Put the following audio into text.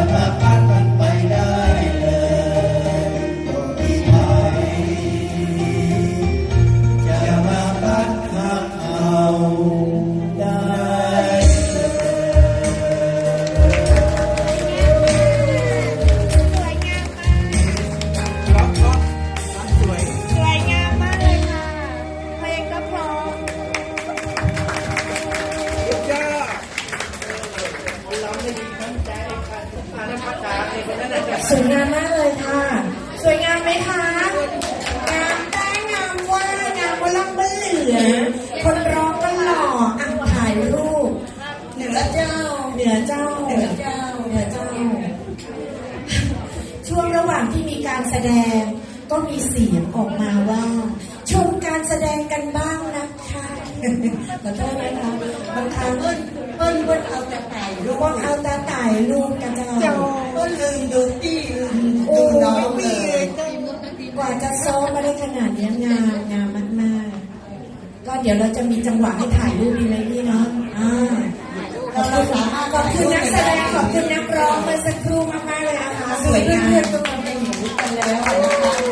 อ สวยงามมากเลยค่ะ สวยงามไหมคะ งามแต่งามว่างามว่าล่ำว่าเหลือคนร้องก็หล่ออะถ่ายรูป เหนือเจ้า เหนือเจ้า เหนือเจ้า เหนือเจ้า ช่วงระหว่างที่มีการแสดงก็มีเสียงออกมาว่า ชมการแสดงกันบ้างนะคะขอโทษนะคะบางครั้งเปิ้ลเปิ้ลเปิ้ลเอาแต่ไก่ลูลูกกว่าเอาตาไต่ลูกกระเจ้าเปิ้ลลืมดูพี่ จะโซมมาได้ขนาดนี้งามงามมากๆ ก็เดี๋ยวเราจะมีจังหวะให้ถ่ายรูปดีไหมพี่เนาะอ่าขอบคุณขอบคุณนักแสดงขอบคุณนักร้องเมื่อสักครู่มากๆเลยนะคะสวยงามเพื่อนๆก็มาเป็นหนูกันแล้ว